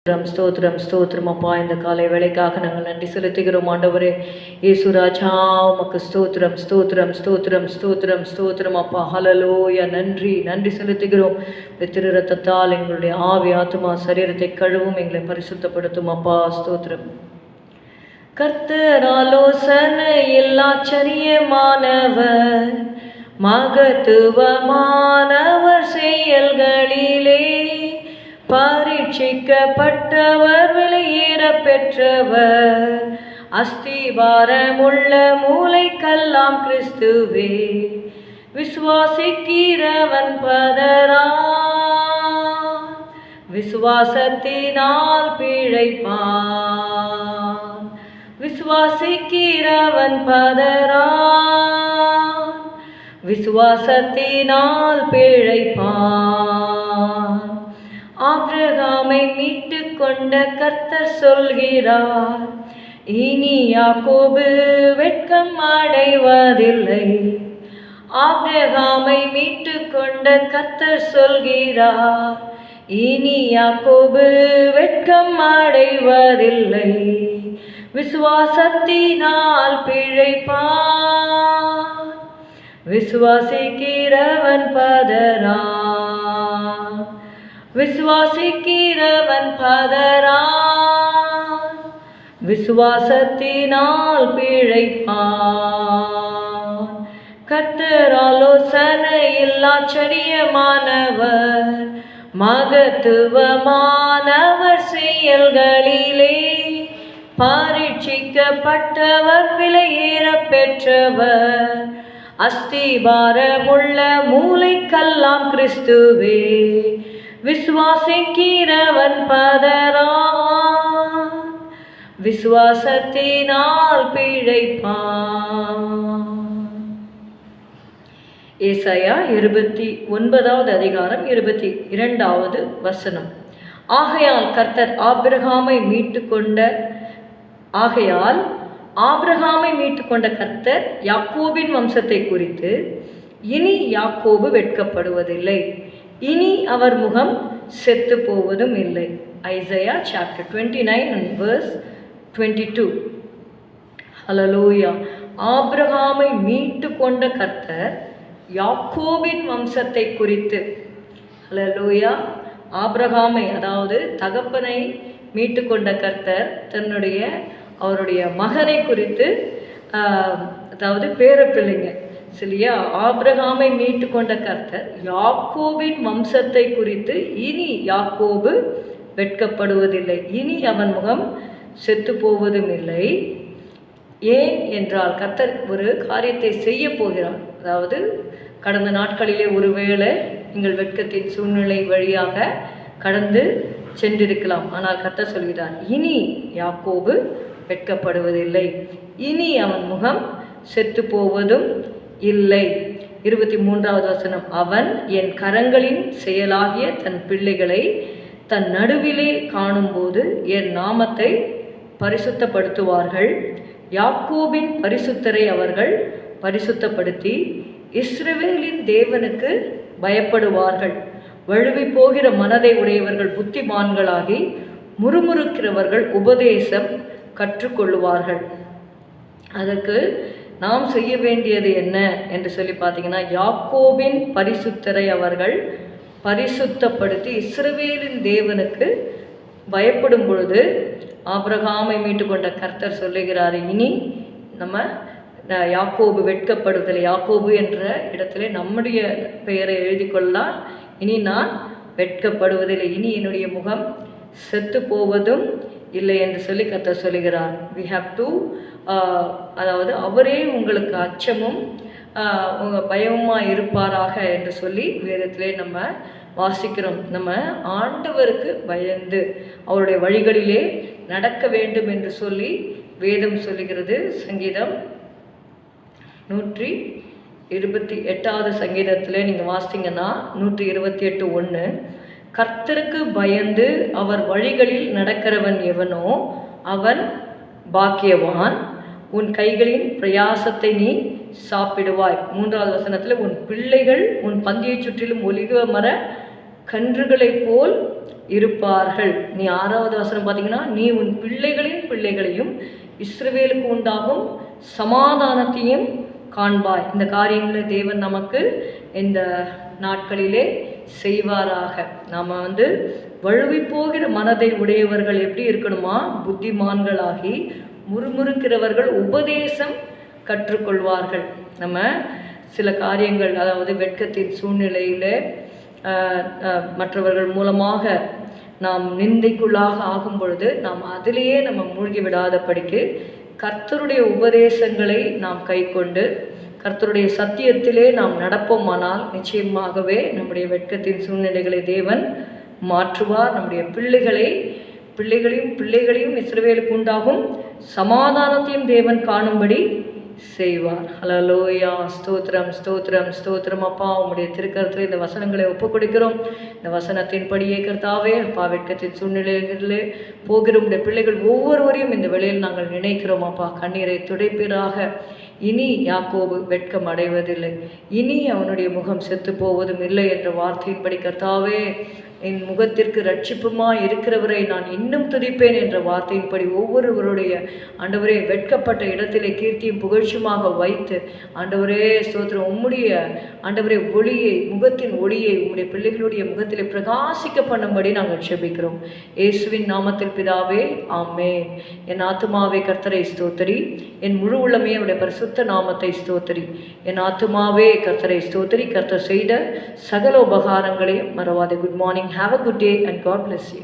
ஸ்தோத்திரம் ஸ்தோத்திரம் ஸ்தோத்திரம் அப்பா. இந்த காலை வேலைக்காக நாங்கள் நன்றி செலுத்துகிறோம். ஆண்டவரே இயேசு ராஜா உமக்கு ஸ்தோத்திரம் ஸ்தோத்திரம் ஸ்தோத்திரம் ஸ்தோத்திரம் ஸ்தோத்திரம் அப்பா. ஹலலோய நன்றி நன்றி செலுத்துகிறோம். திரு ரத்தத்தால் எங்களுடைய ஆவி ஆத்துமா சரீரத்தை கழுவும் எங்களை பரிசுத்தப்படுத்தும் அப்பா. ஸ்தோத்திரம். கர்த்தர் ஆலோசனையில் ஆச்சரியமானவர் மகத்துவமானவர் செயல்களிலே பரீட்சிக்கப்பட்டவர் வெளியேற பெற்றவர். அஸ்திவாரமுள்ள மூளை கல்லாம் கிறிஸ்துவே விசுவாசிக்கிறவன் பதரா விசுவாசத்தினால் பிழைப்பான். விசுவாசிக்கிறவன் பதரான் விசுவாசத்தினால் பிழைப்பான். ஆப்ரகாமை மீட்டு கொண்ட கர்த்தர் சொல்கிறார் இனி யாக்கோபு வெட்கம் அடைவதில்லை. ஆப்ரகாமை மீட்டு கொண்ட கர்த்தர் சொல்கிறார் இனி யாக்கோபு வெட்கம் அடைவதில்லை. விசுவாசத்தினால் பிழைப்பான் விசுவாசிக்கிறவன் பதரான் விசுவாசிக்கிறவன் பதறான். விசுவாசத்தினால் பிழைப்பான். கர்த்தர் இல்லா சரியமானவர் மகத்துவமானவர் செயல்களிலே. பரீட்சிக்கப்பட்டவர் விலையேற பெற்றவர். அஸ்திபாரமுள்ள மூளைக்கல்லாம் கிறிஸ்துவே. விசுவாசிக்கிறவன் பதறான். விசுவாசத்தினால் பிழைப்பான். ஏசாயா இருபத்தி ஒன்பதாவது அதிகாரம் இருபத்தி இரண்டாவது வசனம். ஆகையால் கர்த்தர் ஆபிரகாமை மீட்டு கொண்ட ஆகையால் ஆபிரகாமை மீட்டு கொண்ட கர்த்தர் யாக்கோபின் வம்சத்தை குறித்து இனி யாக்கோபு வெட்கப்படுவதில்லை. இனி அவர் முகம் செத்து போவதும் இல்லை. Isaiah chapter twenty nine and verse twenty two hallelujah ஆப்ரஹாமை மீட்டு கொண்ட கர்த்தர் யாக்கோபின் வம்சத்தை குறித்து. ஹலலோயா ஆப்ரஹாமை அதாவது தகப்பனை மீட்டு கொண்ட கர்த்தர் தன்னுடைய அவருடைய மகனை குறித்து அதாவது பேரப்பிள்ளைங்க. சரியா ஆப்ரஹாமை மீட்டு கொண்ட கர்த்தர் யாக்கோபின் வம்சத்தை குறித்து இனி யாக்கோபு வெட்கப்படுவதில்லை. இனி அவன் முகம் செத்து போவதும் இல்லை ஏன் என்றால் கர்த்தர் ஒரு காரியத்தை செய்ய போகிறார். அதாவது கடந்த நாட்களிலே ஒருவேளை நீங்கள் வெட்கத்தின் சூழ்நிலை வழியாக கடந்து சென்றிருக்கலாம். ஆனால் கர்த்தர் சொல்கிறார் இனி யாக்கோபு வெட்கப்படுவதில்லை. இனி அவன் முகம் செத்து போவதும் இல்லை. இருபத்தி மூன்றாவது வசனம். அவன் என் கரங்களின் செயலாகிய தன் பிள்ளைகளை தன் நடுவிலே காணும்போது என் நாமத்தை பரிசுத்தப்படுத்துவார்கள். யாக்கோபின் பரிசுத்தரை அவர்கள் பரிசுத்தப்படுத்தி இஸ்ரவேலின் தேவனுக்கு பயப்படுவார்கள். வழுவி போகிற மனதை உடையவர்கள் புத்திமான்களாகி முறுமுறுக்கிறவர்கள் உபதேசம் கற்றுக்கொள்ளுவார்கள். அதற்கு நாம் செய்ய வேண்டியது என்ன என்று சொல்லி பார்த்தீங்கன்னா யாக்கோபின் பரிசுத்தரை அவர்கள் பரிசுத்தப்படுத்தி இஸ்ரவேலின் தேவனுக்கு பயப்படும் பொழுது ஆபிரகாமை மீட்டு கொண்ட கர்த்தர் சொல்லுகிறார் இனி நம்ம யாக்கோபு வெட்கப்படுதல் யாக்கோபு என்ற இடத்துல நம்முடைய பெயரை எழுதி கொள்ளலாம் இனி நான் வெட்கப்படுவதில்லை. இனி என்னுடைய முகம் செத்து போவதும் இல்லை என்று சொல்லி கத்த சொல்லுகிறார். வி ஹாவ் டு அதாவது அவரே உங்களுக்கு அச்சமும் uh, உங்கள் பயமுமாக இருப்பாராக என்று சொல்லி வேதத்திலே நம்ம வாசிக்கிறோம். நம்ம ஆண்டவருக்கு பயந்து அவருடைய வழிகளிலே நடக்க வேண்டும் என்று சொல்லி வேதம் சொல்லுகிறது. சங்கீதம் நூற்றி இருபத்தி எட்டாவது சங்கீதத்தில் நீங்கள் வாசித்தீங்கன்னா நூற்றி இருபத்தி எட்டு ஒன்று கர்த்தருக்கு பயந்து அவர் வழிகளில் நடக்கிறவன் எவனோ அவன் பாக்கியவான். உன் கைகளின் பிரயாசத்தை நீ சாப்பிடுவாய். மூன்றாவது வசனத்தில் உன் பிள்ளைகள் உன் பந்தியை சுற்றிலும் ஒலிக மர கன்றுகளைப் போல் இருப்பார்கள். நீ ஆறாவது வசனம் பார்த்தீங்கன்னா நீ உன் பிள்ளைகளின் பிள்ளைகளையும் இஸ்ரவேலுக்கு உண்டாகும் சமாதானத்தையும் காண்பாய். இந்த காரியங்களை தேவன் நமக்கு இந்த நாட்களிலே செய்வாராக. நாம் வந்து வழுவி போகிற மனதை உடையவர்கள் எப்படி இருக்கணுமா? புத்திமான்களாகி முறுமுறுக்கிறவர்கள் உபதேசம் கற்றுக்கொள்வார்கள். நம்ம சில காரியங்கள் அதாவது வெட்கத்தின் சூழ்நிலையில் மற்றவர்கள் மூலமாக நாம் நிந்தைக்குள்ளாக ஆகும் பொழுது நாம் அதிலேயே நம்ம மூழ்கி விடாதபடிக்கு கர்த்தருடைய உபதேசங்களை நாம் கைக்கொண்டு கர்த்தருடைய சத்தியத்திலே நாம் நடப்போமானால் நிச்சயமாகவே நம்முடைய வெட்கத்தின் சூழ்நிலைகளை தேவன் மாற்றுவார். நம்முடைய பிள்ளைகளை பிள்ளைகளையும் பிள்ளைகளையும் இஸ்ரவேலுக்கு உண்டாகும் சமாதானத்தையும் தேவன் காணும்படி செய்வார். ஹலலோயா ஸ்தோத்திரம் ஸ்தோத்திரம் ஸ்தோத்திரம். அப்பா உங்களுடைய திருக்கரத்தில் இந்த வசனங்களை ஒப்பு கொடுக்கிறோம் இந்த வசனத்தின்படியே கர்த்தாவே அப்பா வெட்கத்தின் சூழ்நிலைகளிலே போகிற உடைய பிள்ளைகள் ஒவ்வொருவரையும் இந்த வேளையில் நாங்கள் நினைக்கிறோம். அப்பா கண்ணீரை துடைப்பீராக. இனி யாக்கோபு வெட்கம் அடைவதில்லை. இனி அவனுடைய முகம் செத்து போவதும் இல்லை என்ற வார்த்தையின்படி கர்த்தாவே என் முகத்திற்கு ரட்சிப்புமா இருக்கிறவரை நான் இன்னும் துதிப்பேன் என்ற வார்த்தையின்படி ஒவ்வொருவருடைய ஆண்டவரே வெட்கப்பட்ட இடத்திலே கீர்த்தியும் புகழ்ச்சியுமாக வைத்து ஆண்டவரே ஸ்தோத்திரம். உம்முடைய ஆண்டவரே ஒளியை முகத்தின் ஒளியை உம்முடைய பிள்ளைகளுடைய முகத்திலே பிரகாசிக்க பண்ணும்படி நாங்கள் செபிக்கிறோம் இயேசுவின் நாமத்தில் பிதாவே ஆமே என் ஆத்துமாவே கர்த்தரை ஸ்தோத்தரி. என் முழு உள்ளமே அவருடைய பரிசுத்த நாமத்தை ஸ்தோத்தரி. என் ஆத்துமாவே கர்த்தரை ஸ்தோத்தரி. கர்த்தர் செய்த சகல உபகாரங்களையும் மறவாதே. Good morning have a good day and God bless you